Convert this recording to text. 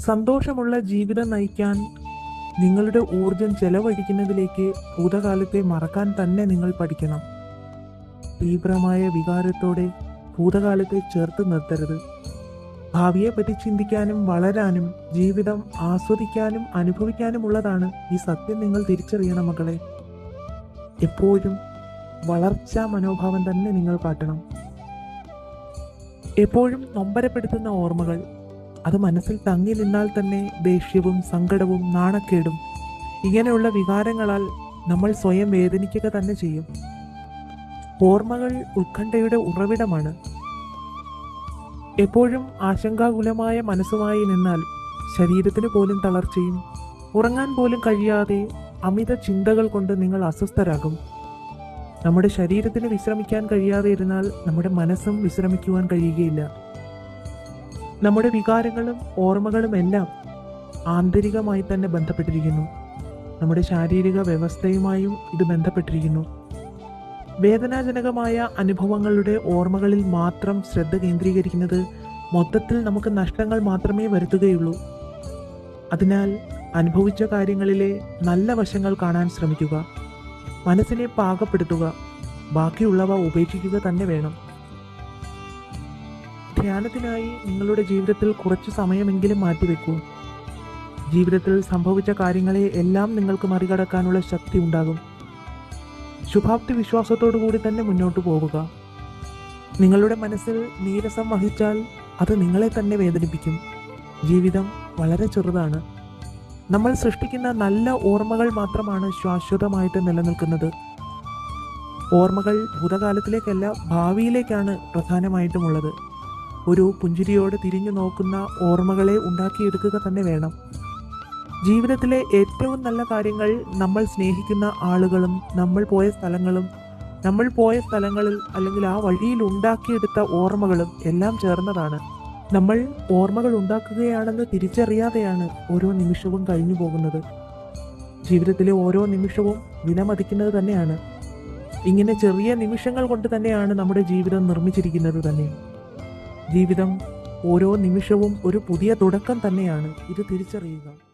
സന്തോഷമുള്ള ജീവിതം നയിക്കാൻ നിങ്ങളുടെ ഊർജം ചെലവഴിക്കുന്നതിലേക്ക് ഭൂതകാലത്തെ മറക്കാൻ തന്നെ നിങ്ങൾ പഠിക്കണം. തീവ്രമായ വികാരത്തോടെ ഭൂതകാലത്തെ ചേർത്ത് നിർത്തരുത്. ഭാവിയെപ്പറ്റി ചിന്തിക്കാനും വളരാനും ജീവിതം ആസ്വദിക്കാനും അനുഭവിക്കാനുമുള്ളതാണ് ഈ സത്യം നിങ്ങൾ തിരിച്ചറിയണം മക്കളെ എപ്പോഴും വളർച്ചാ മനോഭാവം തന്നെ നിങ്ങൾ കാട്ടണം. എപ്പോഴും നൊമ്പരപ്പെടുത്തുന്ന ഓർമ്മകൾ അത് മനസ്സിൽ തങ്ങി നിന്നാൽ തന്നെ ദേഷ്യവും സങ്കടവും നാണക്കേടും. ഇങ്ങനെയുള്ള വികാരങ്ങളാൽ നമ്മൾ സ്വയം വേദനിക്കുക തന്നെ ചെയ്യും. ഓർമ്മകൾ ഉത്കണ്ഠയുടെ ഉറവിടമാണ്. എപ്പോഴും ആശങ്കാകുലമായ മനസ്സുമായി നിന്നാൽ ശരീരത്തിന് പോലും തളർച്ചയും ഉറങ്ങാൻ പോലും കഴിയാതെ അമിത ചിന്തകൾ കൊണ്ട് നിങ്ങൾ അസ്വസ്ഥരാകും. നമ്മുടെ ശരീരത്തിന് വിശ്രമിക്കാൻ കഴിയാതെ ഇരുന്നാൽ നമ്മുടെ മനസ്സും വിശ്രമിക്കുവാൻ കഴിയുകയില്ല. നമ്മുടെ വികാരങ്ങളും ഓർമ്മകളും എല്ലാം ആന്തരികമായി തന്നെ ബന്ധപ്പെട്ടിരിക്കുന്നു. നമ്മുടെ ശാരീരിക വ്യവസ്ഥയുമായും ഇത് ബന്ധപ്പെട്ടിരിക്കുന്നു. വേദനാജനകമായ അനുഭവങ്ങളുടെ ഓർമ്മകളിൽ മാത്രം ശ്രദ്ധ കേന്ദ്രീകരിക്കുന്നത് മൊത്തത്തിൽ നമുക്ക് നഷ്ടങ്ങൾ മാത്രമേ വരുത്തുകയുള്ളൂ. അതിനാൽ അനുഭവിച്ച കാര്യങ്ങളിലെ നല്ല വശങ്ങൾ കാണാൻ ശ്രമിക്കുക. മനസ്സിനെ പാകപ്പെടുത്തുക. ബാക്കിയുള്ളവ ഉപേക്ഷിക്കുക തന്നെ വേണം. ധ്യാനത്തിനായി നിങ്ങളുടെ ജീവിതത്തിൽ കുറച്ച് സമയമെങ്കിലും മാറ്റിവെക്കൂ. ജീവിതത്തിൽ സംഭവിച്ച കാര്യങ്ങളെ എല്ലാം നിങ്ങൾക്ക് മറികടക്കാനുള്ള ശക്തി ഉണ്ടാകും. ശുഭാപ്തി വിശ്വാസത്തോടു കൂടി തന്നെ മുന്നോട്ട് പോവുക നിങ്ങളുടെ മനസ്സിൽ നീരസം വഹിച്ചാൽ അത് നിങ്ങളെ തന്നെ വേദനിപ്പിക്കും. ജീവിതം വളരെ ചെറുതാണ്. നമ്മൾ സൃഷ്ടിക്കുന്ന നല്ല ഓർമ്മകൾ മാത്രമാണ് ശാശ്വതമായിട്ട് നിലനിൽക്കുന്നത്. ഓർമ്മകൾ ഭൂതകാലത്തിലേക്കല്ല ഭാവിയിലേക്കാണ് പ്രധാനമായിട്ടുമുള്ളത് ഒരു പുഞ്ചിരിയോട് തിരിഞ്ഞു നോക്കുന്ന ഓർമ്മകളെ ഉണ്ടാക്കിയെടുക്കുക തന്നെ വേണം. ജീവിതത്തിലെ ഏറ്റവും നല്ല കാര്യങ്ങൾ നമ്മൾ സ്നേഹിക്കുന്ന ആളുകളും നമ്മൾ പോയ സ്ഥലങ്ങളും നമ്മൾ പോയ സ്ഥലങ്ങളിൽ അല്ലെങ്കിൽ ആ വഴിയിൽ ഉണ്ടാക്കിയെടുത്ത ഓർമ്മകളും എല്ലാം ചേർന്നതാണ്. നമ്മൾ ഓർമ്മകൾ ഉണ്ടാക്കുകയാണെന്ന് തിരിച്ചറിയാതെയാണ് ഓരോ നിമിഷവും കഴിഞ്ഞു പോകുന്നത്. ജീവിതത്തിലെ ഓരോ നിമിഷവും വിലമതിക്കുന്നത് തന്നെയാണ്. ഇങ്ങനെ ചെറിയ നിമിഷങ്ങൾ കൊണ്ട് തന്നെയാണ് നമ്മുടെ ജീവിതം നിർമ്മിച്ചിരിക്കുന്നത് തന്നെ. ജീവിതം ഓരോ നിമിഷവും ഒരു പുതിയ തുടക്കം തന്നെയാണ്. ഇത് തിരിച്ചറിയുക.